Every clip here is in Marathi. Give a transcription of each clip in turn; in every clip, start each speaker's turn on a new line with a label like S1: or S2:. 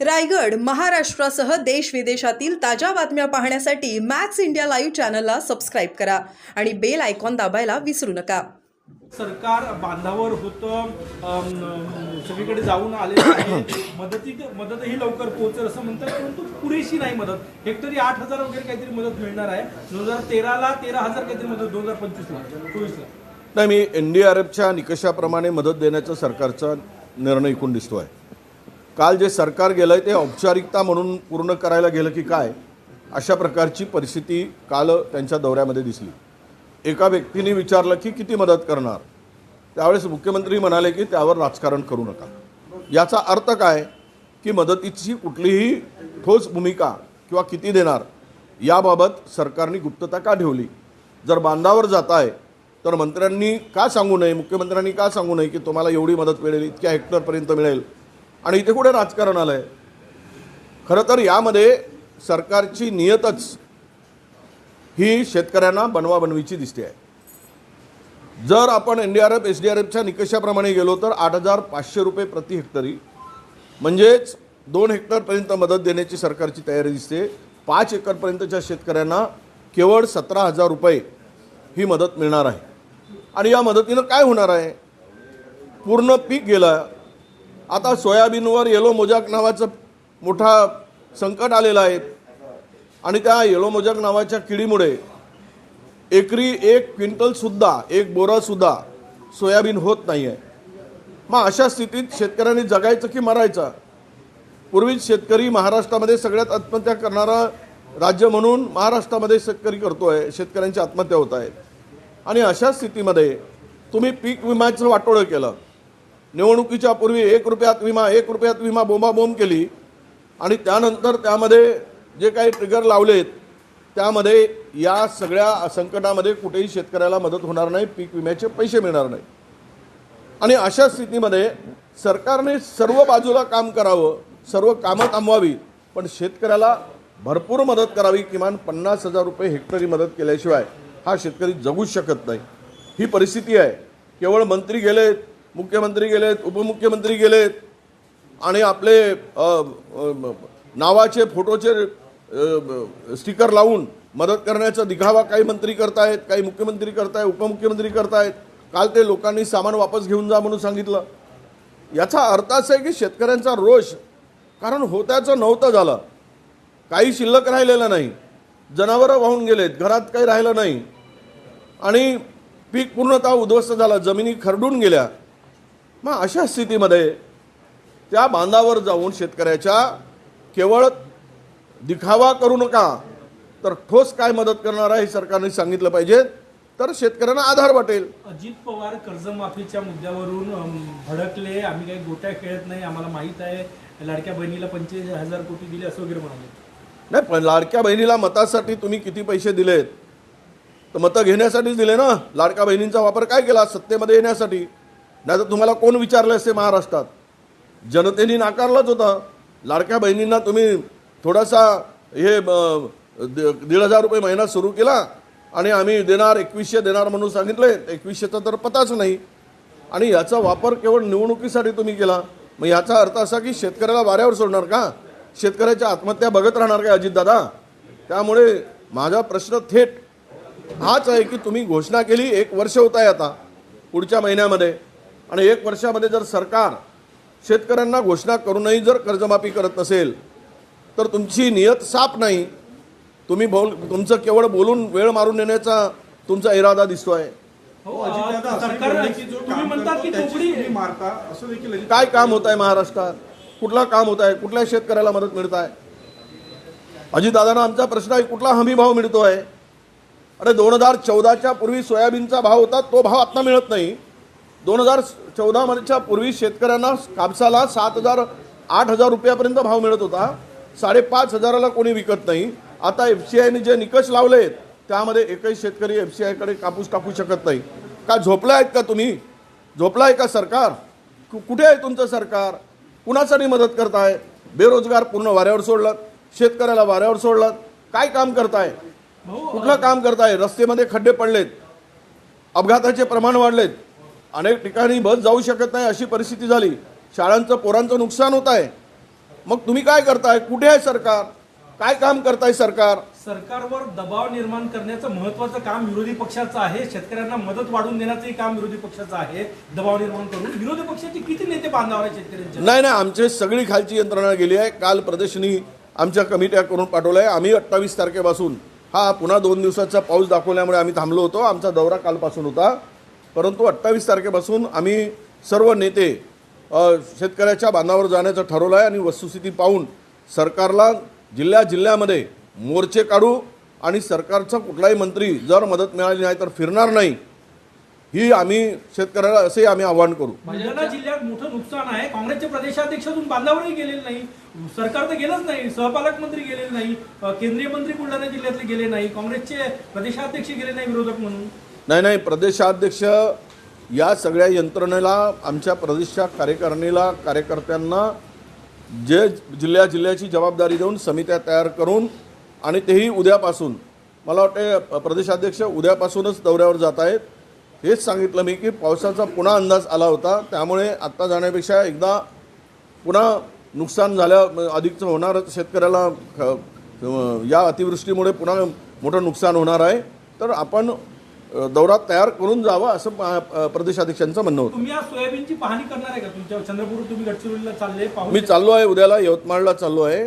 S1: रायगड महाराष्ट्रासह देश विदेशातील ताज्या बातम्या पाहण्यासाठी मॅक्स इंडिया लाईव्ह चॅनलला सबस्क्राईब करा आणि बेल आयकॉन दाबायला विसरू नका.
S2: सरकार बांधावर होतं सगळीकडे जाऊन आले आहे. मदती मदतही लवकर पोहोचेल असं म्हणतात परंतु पुरेशी नाही मदत. हेक्टरी आठ हजार वगैरे काहीतरी मदत मिळणार आहे. दोन हजार तेराला तेरा हजार काहीतरी मदत दोन हजार पंचवीसला चोवीसला.
S3: नाही मी एन डी आर एफच्या निकषाप्रमाणे मदत देण्याचा सरकारचा निर्णय ऐकून दिसतोय. काल जे सरकार गेलं आहे ते औपचारिकता म्हणून पूर्ण करायला गेलं की काय अशा प्रकारची परिस्थिती काल त्यांच्या दौऱ्यामध्ये दिसली. एका व्यक्तीने विचारलं की किती मदत करणार? त्यावेळेस मुख्यमंत्री म्हणाले की त्यावर राजकारण करू नका. याचा अर्थ काय? की मदतीची कुठलीही ठोस भूमिका किंवा किती देणार याबाबत सरकारने गुप्तता का ठेवली? जर बांधावर जात आहे तर मंत्र्यांनी का सांगू नये मुख्यमंत्र्यांनी का सांगू नये की तुम्हाला एवढी मदत मिळेल इतक्या हेक्टरपर्यंत मिळेल? आणि इथे कुठे राजकारण आलं आहे खरं तर यामध्ये सरकारची नियतच ही शेतकऱ्यांना बनवाबनवीची दिसते आहे. जर आपण N D R F S D R एफच्या निकषाप्रमाणे गेलो तर आठ हजार पाचशे रुपये प्रति हेक्टरी म्हणजेच दोन हेक्टरपर्यंत मदत देण्याची सरकारची तयारी दिसते. पाच एकरपर्यंतच्या शेतकऱ्यांना केवळ सतरा हजार रुपये ही मदत मिळणार आहे. आणि या मदतीनं काय होणार आहे? पूर्ण पीक गेलं आता सोयाबीनवर येलो मोजाक नावाचं मोठा संकट आलेलं आहे. आणि त्या येलो मोजाक नावाच्या किडीमुळे एकरी एक क्विंटलसुद्धा एक बोरासुद्धा सोयाबीन होत नाही आहे मग अशा स्थितीत शेतकऱ्यांनी जगायचं की मरायचं? पूर्वीच शेतकरी महाराष्ट्रामध्ये सगळ्यात आत्महत्या करणारा राज्य म्हणून महाराष्ट्रामध्ये शेतकरी करतो आहे शेतकऱ्यांची आत्महत्या होत आहे. आणि अशा स्थितीमध्ये तुम्ही पीक विम्याचं वाटोळं केलं. निवडणुकीच्या पूर्वी एक रुपयात विमा एक रुपयात विमा बोंबाबोंब केली. आणि त्यानंतर त्यामध्ये जे काही ट्रिगर लावलेत त्यामध्ये या सगळ्या संकटामध्ये कुठेही शेतकऱ्याला मदत होणार नाही पीक विम्याचे पैसे मिळणार नाही. आणि अशा स्थितीमध्ये सरकारने सर्व बाजूला काम करावं सर्व कामं थांबवावी पण शेतकऱ्याला भरपूर मदत करावी किमान पन्नास हजार रुपये हेक्टरी मदत केल्याशिवाय हा शेतकरी जगूच शकत नाही. ही परिस्थिती आहे. केवळ मंत्री गेलेत मुख्यमंत्री गेलेत उपमुख्यमंत्री गेलेत आणि आपले नावाचे फोटोचे स्टिकर लावून मदत करण्याचा दिखावा काही मंत्री करतायत काही मुख्यमंत्री करतायत उपमुख्यमंत्री करतायत. काल ते लोकांनी सामान वापस घेऊन जा म्हणून सांगितलं. याचा अर्थ असा आहे की शेतकऱ्यांचा रोष कारण होत्याचं नव्हतं झालं. काही शिल्लक राहिलेलं नाही. जनावरं वाहून गेलेत घरात काही राहिलं नाही. आणि पीक पूर्णतः उद्ध्वस्त झालं जमिनी खरडून गेल्या. मग अशा स्थितीमध्ये त्या बांधावर जाऊन शेतकऱ्याच्या केवळ दिखावा करू नका तर ठोस काय मदत करणार आहे हे सरकारने सांगितलं पाहिजे. तर शेतकऱ्यांना आधार वाटेल.
S2: अजित पवार कर्जमाफीच्या मुद्द्यावरून भडकले. आम्ही काही गोट्या खेळत नाही आम्हाला माहीत आहे. लाडक्या बहिणीला पंचवीस हजार कोटी दिले असं वगैरे म्हणाले.
S3: नाही पण लाडक्या बहिणीला मतासाठी तुम्ही किती पैसे दिलेत? तर मतं घेण्यासाठीच दिले ना? लाडक्या बहिणींचा वापर काय केला सत्तेमध्ये येण्यासाठी? नाही तर तुम्हाला कोण विचारलं असते महाराष्ट्रात? जनतेने नाकारलंच होतं. लाडक्या बहिणींना तुम्ही थोडासा हे द- दीड हजार रुपये महिना सुरू केला आणि आम्ही देणार एकवीसशे देणार म्हणून सांगितले. एकवीसशेचा तर पताच नाही. आणि याचा वापर केवळ निवडणुकीसाठी तुम्ही केला. मग याचा अर्थ असा की शेतकऱ्याला वाऱ्यावर सोडणार का? शेतकऱ्याच्या आत्महत्या बघत राहणार काय अजितदादा त्यामुळे माझा प्रश्न थेट हाच आहे की तुम्ही घोषणा केली एक वर्ष होत आहे आता पुढच्या महिन्यामध्ये. आणि एक वर्षामध्ये जर सरकार शेतकऱ्यांना घोषणा करूनही जर कर्जमाफी करत नसेल तर तुमची नियत साफ नाही. तुम्ही बोल तुमचं केवळ बोलून वेळ मारून नेण्याचा तुमचा इरादा
S2: हो
S4: असं देखील अजित
S3: काय काम होत आहे महाराष्ट्रात? कुठला काम होत आहे कुठल्या शेतकऱ्याला मदत मिळत आहे अजितदादांना आमचा प्रश्न आहे कुठला हमी भाव मिळतो आहे अरे दोन हजार चौदाच्या पूर्वी सोयाबीनचा भाव होता तो भाव आता मिळत नाही. दोन हजार चौदामध्येच्या पूर्वी शेतकऱ्यांना कापसाला सात हजार आठ हजार रुपयापर्यंत भाव मिळत होता. साडेपाच हजाराला कोणी विकत नाही. आता एफ सी आयने जे निकष लावले आहेत त्यामध्ये एकही शेतकरी एफ सी आयकडे कापूस टाकू शकत नाही. का झोपला आहेत का तुम्ही? झोपला आहे का सरकार? कु- कुठे आहे तुमचं सरकार? कुणासाठी मदत करताय? बेरोजगार पूर्ण वाऱ्यावर सोडलात. शेतकऱ्याला वाऱ्यावर सोडलात. काय काम करताय? कुठलं काम करताय? रस्तेमध्ये खड्डे पडलेत. अपघाताचे प्रमाण वाढलेत. अनेक ठिकाणी बस जाऊ शकत नाही अशी परिस्थिती झाली. शाळांचं पोरांचं नुकसान होत आहे. मग तुम्ही काय करताय? कुठे आहे सरकार? काय काम करताय सरकार?
S2: सरकारवर दबाव निर्माण करण्याचं महत्वाचं काम विरोधी पक्षाचं आहे. शेतकऱ्यांना मदत वाढवून देण्याचंही काम विरोधी पक्षाचं आहे. दबाव निर्माण करून विरोधी पक्षाचे किती नेते बांधावर आहेत शेतकऱ्यांचे
S3: नाही नाही आमची सगळी खालची यंत्रणा गेली आहे. काल प्रदर्शनी आमच्या कमिट्या करून पाठवलं आहे आम्ही अठ्ठावीस तारखेपासून हा पुन्हा दोन दिवसाचा पाऊस दाखवल्यामुळे आम्ही थांबलो होतो. आमचा दौरा कालपासून होता. परंतु अठ्ठावीस तारखेपासून आम्ही सर्व नेते शेतकऱ्याच्या बांधावर जाण्याचं ठरवलं आहे आणि वस्तुस्थिती पाहून सरकारला जिल्ह्या जिल्ह्यामध्ये मोर्चे काढू आणि सरकारचा कुठलाही मंत्री जर मदत मिळाली नाही तर फिरणार नाही ही आम्ही शेतकऱ्याला असे आम्ही आवाहन करू.
S2: म्हणजे बुलढाणा जिल्ह्यात मोठं नुकसान आहे. काँग्रेसचे प्रदेशाध्यक्ष अजून बांधावरही गेलेले नाही. सरकार तर गेलंच नाही. सहपालक मंत्री गेलेले नाही. केंद्रीय मंत्री बुलढाणा जिल्ह्यातले गेले नाही. काँग्रेसचे प्रदेशाध्यक्ष गेले नाही विरोधक म्हणून.
S3: नाही नाही प्रदेशाध्यक्ष या सगळ्या यंत्रणेला आमच्या प्रदेशच्या कार्यकारिणीला कार्यकर्त्यांना जे जिल्ह्या जिल्ह्याची जबाबदारी देऊन समित्या तयार करून आणि तेही उद्यापासून मला वाटते प्रदेशाध्यक्ष उद्यापासूनच दौऱ्यावर जात आहेत. हेच सांगितलं मी की पावसाचा पुन्हा अंदाज आला होता त्यामुळे आत्ता जाण्यापेक्षा एकदा पुन्हा नुकसान झाल्या अधिकचं होणार शेतकऱ्याला या अतिवृष्टीमुळे पुन्हा मोठं नुकसान होणार आहे. तर आपण दौरा तयार करून जावा असं प- प्रदेशाध्यक्षांचं म्हणणं होतं.
S2: तुम्ही आज सोयाबीनची पाहणी करणार आहे का? तुमच्या चंद्रपूर तुम्ही गडचिरोलीला चालले पाहून
S3: मी चाललो आहे उद्याला यवतमाळला चाललो आहे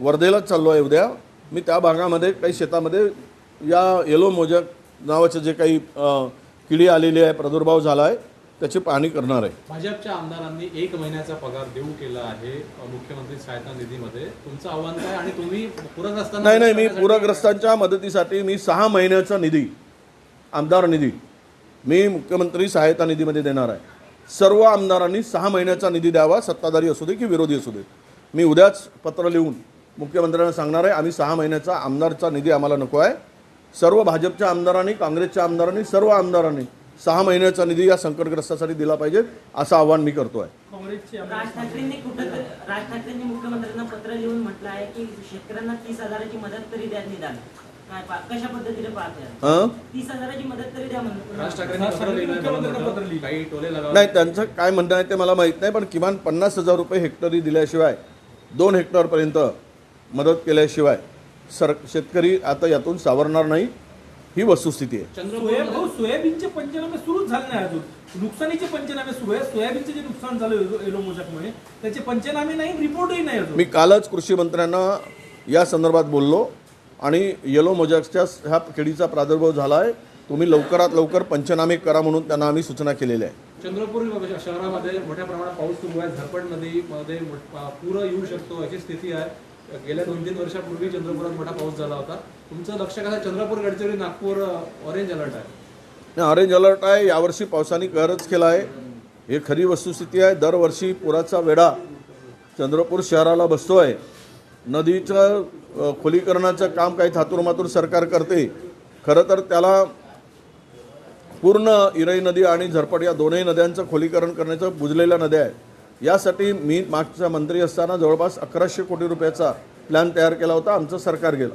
S3: वर्धेलाच चाललो आहे उद्या. मी त्या भागामध्ये काही शेतामध्ये या येलो मोजक नावाचं जे काही अ, किडी आलेली आहे प्रादुर्भाव झाला आहे त्याची पाहणी करणार आहे.
S4: भाजपच्या आमदारांनी एक महिन्याचा पगार देऊ केला आहे अ, मुख्यमंत्री सहायता निधीमध्ये. तुमचं आव्हान काय? आणि तुम्ही पूरग्रस्तांना
S3: नाही नाही मी पूरग्रस्तांच्या मदतीसाठी मी सहा महिन्याचा निधी आमदार निधी. मी मुख्यमंत्री सहायता निधीमध्ये देणार आहे. सर्व आमदारांनी सहा महिन्याचा निधी द्यावा सत्ताधारी असू दे की विरोधी असू दे. मी उद्याच पत्र लिहून मुख्यमंत्र्यांना सांगणार आहे आम्ही सहा महिन्याचा आमदारचा निधी आम्हाला नको आहे. सर्व भाजपच्या आमदारांनी काँग्रेसच्या आमदारांनी सर्व आमदारांनी सहा महिन्याचा निधी या संकटग्रस्तासाठी दिला पाहिजे असं आव्हान मी करतो आहे
S2: काँग्रेसचे आमदार-
S5: राज ठाकरेंनी कुठं राज ठाकरेंनी मुख्यमंत्र्यांना पत्र लिहून म्हटलं आहे की शेतकऱ्यांना तीस हजाराची मदत तरी द्या निदान. कशा पद्धतीने
S3: हं? नाही त्यांचं काय म्हणणं आहे ते मला माहीत नाही पण किमान पन्नास हजार रुपये हेक्टरी दिल्याशिवाय दोन हेक्टरपर्यंत मदत केल्याशिवाय सर शेतकरी आता यातून सावरणार नाही ही वस्तुस्थिती आहे.
S2: सोयाबीनचे पंचनामे सुरूच झाले नाही अजून. नुकसानीचे पंचनामे सुरू आहे सोयाबीनचे जे नुकसान झालं येलो- येलो मोजकमुळे त्याचे पंचनामे नाही रिपोर्टही नाही अजून.
S3: मी कालच कृषी मंत्र्यांना या संदर्भात बोललो. आणि येलो मोजॅक्सच्या ह्या किडीचा प्रादुर्भाव झाला आहे तुम्ही लवकरात लवकर पंचनामे करा म्हणून त्यांना आम्ही सूचना केलेल्या आहे
S4: चंद्रपूर शहरामध्ये मोठ्या प्रमाणात पाऊस सुरू आहे. झरपड नदीमध्ये पूर येऊ शकतो अशी स्थिती आहे. गेल्या दोन तीन वर्षापूर्वी चंद्रपुरात मोठा पाऊस झाला होता. तुमचं लक्ष कसं चंद्रपूर गडचिरोली नागपूर ऑरेंज अलर्ट आहे.
S3: नाही, ऑरेंज अलर्ट आहे. यावर्षी पावसाने कहरच केला आहे हे खरी वस्तुस्थिती आहे. दरवर्षी पुराचा वेढा चंद्रपूर शहराला बसतो आहे नदीचं खोलीकरणाचं काम काही थातूरमातूर सरकार करते खरं तर त्याला पूर्ण इरई नदी आणि झरपट या दोनही नद्यांचं खोलीकरण करण्याचं बुजलेल्या नद्या आहेत. यासाठी मी मागचा मंत्री असताना जवळपास अकराशे कोटी रुपयाचा प्लॅन तयार केला होता आमचं सरकार गेलं.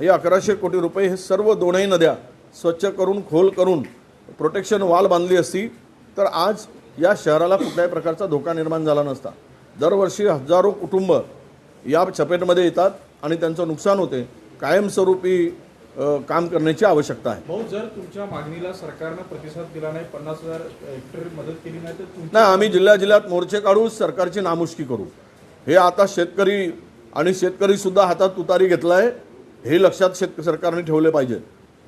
S3: हे अकराशे कोटी रुपये हे सर्व दोनही नद्या स्वच्छ करून खोल करून प्रोटेक्शन वॉल बांधली असती तर आज या शहराला कुठल्याही प्रकारचा धोका निर्माण झाला नसता. दरवर्षी हजारो कुटुंब या चपेटमध्ये येतात आणि त्यांचं नुकसान होते कायमस्वरूपी काम करण्याची आवश्यकता आहे.
S6: भाऊ जर तुमच्या मागणीला सरकारनं प्रतिसाद दिला नाही पन्नास हजार हेक्टर मदत केली नाही तर
S3: नाही आम्ही जिल्ह्या जिल्ह्यात मोर्चे काढू सरकारची नामुष्की करू. हे आता शेतकरी आणि शेतकरी सुद्धा हातात तुतारी घेतला आहे हे लक्षात शेत सरकारने ठेवले पाहिजे.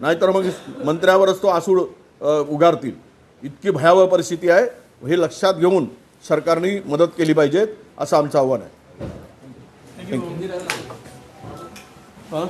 S3: नाहीतर मग मंत्र्यावरच तो आसूड उगारतील. इतकी भयावह परिस्थिती आहे हे लक्षात घेऊन सरकारने मदत केली पाहिजे असं आमचं आव्हान आहे. हां